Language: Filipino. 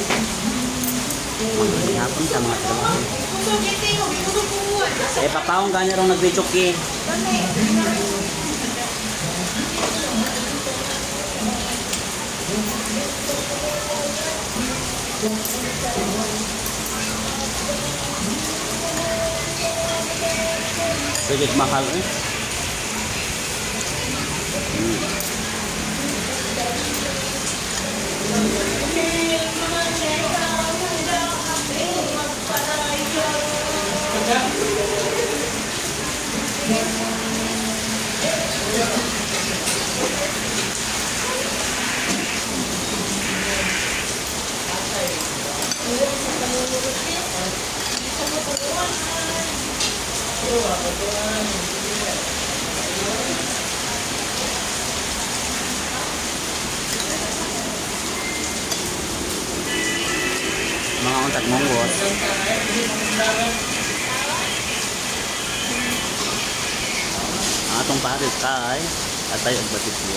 Magandang hapon sa mga trabaho. Eh, papaong gani rong nagbichok eh. Sigit mahal eh. Mga kontak mong buwan. pares kay at ay agbatit mo.